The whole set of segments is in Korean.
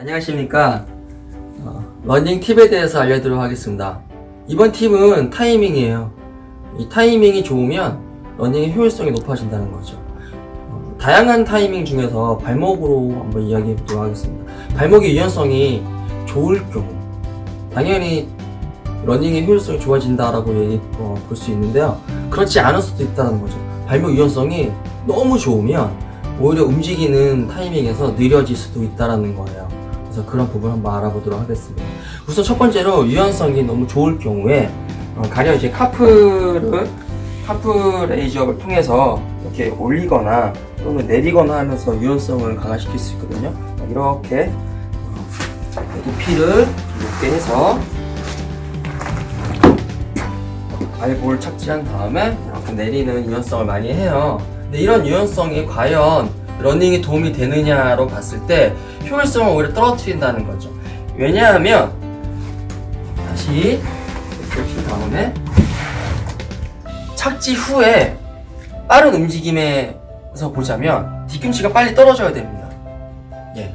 안녕하십니까. 어, 러닝 팁에 대해서 알려드리도록 하겠습니다. 이번 팁은 타이밍이에요. 이 타이밍이 좋으면 러닝의 효율성이 높아진다는 거죠. 어, 다양한 타이밍 중에서 발목으로 한번 이야기해 보도록 하겠습니다. 발목의 유연성이 좋을 경우, 당연히 러닝의 효율성이 좋아진다라고 어, 볼수 있는데요. 그렇지 않을 수도 있다는 거죠. 발목 유연성이 너무 좋으면 오히려 움직이는 타이밍에서 느려질 수도 있다는 거예요. 그래서 그런 부분 한번 알아보도록 하겠습니다. 우선 첫 번째로 유연성이 너무 좋을 경우에 어, 가령 이제 카프를 카프 레이저를 통해서 이렇게 올리거나 또는 내리거나 하면서 유연성을 강화시킬 수 있거든요. 이렇게 어, 높이를 높게 해서 발볼 착지한 다음에 이렇게 내리는 유연성을 많이 해요. 근데 이런 유연성이 과연 러닝에 도움이 되느냐로 봤을 때 효율성을 오히려 떨어뜨린다는 거죠. 왜냐하면 다시 이렇게 핀 다음에 착지 후에 빠른 움직임에서 보자면 뒤꿈치가 빨리 떨어져야 됩니다. 예.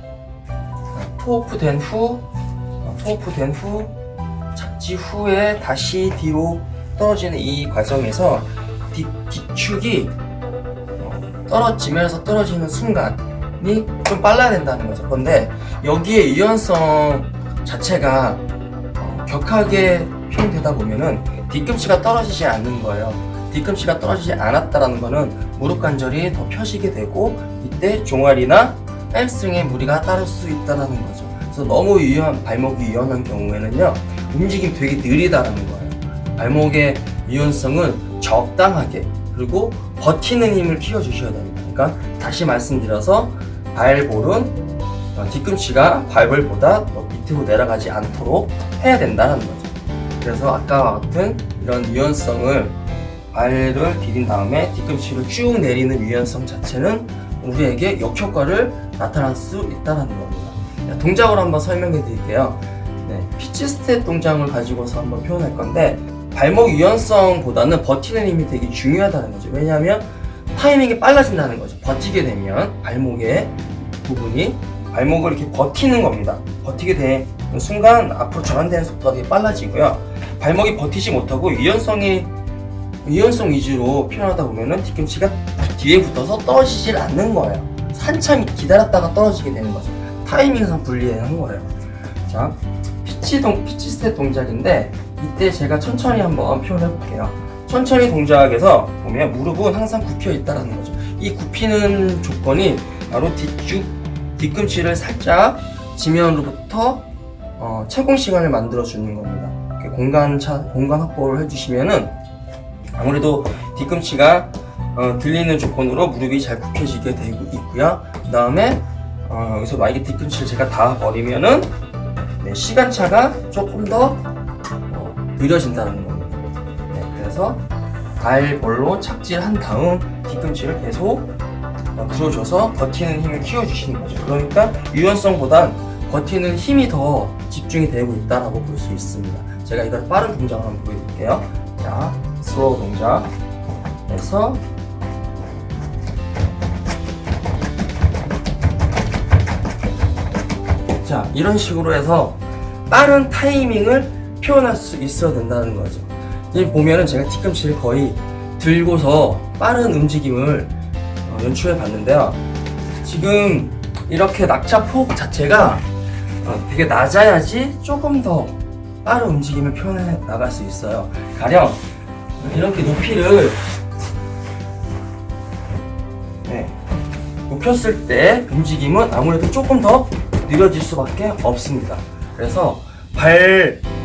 토오프 된 후, 어, 토오프 된 후, 착지 후에 다시 뒤로 떨어지는 이 과정에서 뒤, 뒤축이 어, 떨어지면서 떨어지는 순간이 좀 빨라야 된다는 거죠. 그런데 여기에 유연성 자체가 어, 격하게 표현되다 보면은 뒤꿈치가 떨어지지 않는 거예요. 뒤꿈치가 떨어지지 않았다라는 거는 무릎 관절이 더 펴지게 되고 이때 종아리나 햄스트링에 무리가 따를 수 있다는 거죠. 그래서 너무 유연 발목이 유연한 경우에는요 움직임이 되게 느리다라는 거예요. 발목의 유연성은 적당하게 그리고 버티는 힘을 키워주셔야 됩니다. 그러니까 다시 말씀드려서 발볼은 어, 뒤꿈치가 발볼보다 더 밑으로 내려가지 않도록 해야 된다는 거죠. 그래서 아까와 같은 이런 유연성을 발을 디딘 다음에 뒤꿈치를 쭉 내리는 유연성 자체는 우리에게 역효과를 나타날 수 있다는 겁니다. 동작으로 한번 설명해 드릴게요. 네, 피치 스텝 동작을 가지고서 한번 표현할 건데 발목 유연성보다는 버티는 힘이 되게 중요하다는 거죠. 왜냐하면 타이밍이 빨라진다는 거죠. 버티게 되면 발목의 부분이 발목을 이렇게 버티는 겁니다. 버티게 되는 순간 앞으로 전환되는 속도가 되게 빨라지고요. 발목이 버티지 못하고 유연성이 유연성 위주로 표현하다 보면은 뒤꿈치가 뒤에 붙어서 떨어지질 않는 거예요. 한참 기다렸다가 떨어지게 되는 거죠. 타이밍상 불리한 거예요. 자, 피치 동 피치 스텝 동작인데 이때 제가 천천히 한번 표현해 볼게요. 천천히 동작에서 보면 무릎은 항상 굽혀 있다라는 거죠. 이 굽히는 조건이 바로 뒤쪽 뒤꿈치를 살짝 지면으로부터 어, 채공 시간을 만들어 주는 겁니다. 공간 차 공간 확보를 해주시면은 아무래도 뒤꿈치가 어, 들리는 조건으로 무릎이 잘 굽혀지게 되고 있고요. 그 다음에 어, 여기서 만약에 뒤꿈치를 제가 다 버리면은 네, 시간차가 조금 더 어, 느려진다는 겁니다. 네, 그래서 발볼로 착지한 다음 뒤꿈치를 계속 어, 들어줘서 버티는 힘을 키워주시는 거죠. 그러니까 유연성보단 버티는 힘이 더 집중이 되고 있다라고 볼 수 있습니다. 제가 이걸 빠른 동작을 한번 보여드릴게요. 자, 슬로우 동작. 해서 자, 이런 식으로 해서 빠른 타이밍을 표현할 수 있어야 된다는 거죠. 지금 보면은 제가 뒤꿈치를 거의 들고서 빠른 움직임을 어, 연출해 봤는데요. 지금 이렇게 낙차 폭 자체가 어, 되게 낮아야지 조금 더 빠른 움직임을 표현해 나갈 수 있어요. 가령 이렇게 높이를 네, 높였을 때 움직임은 아무래도 조금 더 느려질 수밖에 없습니다. 그래서 발 어,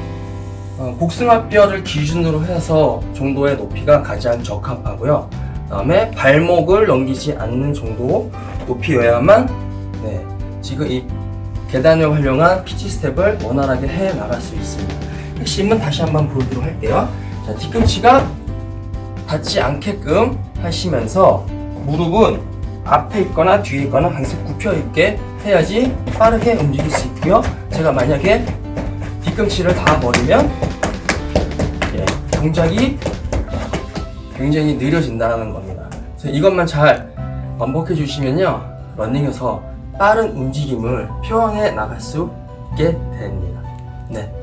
복숭아뼈를 기준으로 해서 정도의 높이가 가장 적합하고요. 그다음에 발목을 넘기지 않는 정도 높이여야만 네, 지금 이 계단을 활용한 피치 스텝을 원활하게 해 나갈 수 있습니다. 핵심은 다시 한번 보여드리도록 할게요. 자, 뒤꿈치가 닿지 않게끔 하시면서 무릎은 앞에 있거나 뒤에 있거나 항상 굽혀 있게 해야지 빠르게 움직일 수 있고요. 제가 만약에 뒤꿈치를 다 버리면 예, 동작이 굉장히 느려진다는 겁니다. 그래서 이것만 잘 반복해 주시면요. 런닝에서 빠른 움직임을 표현해 나갈 수 있게 됩니다. 네.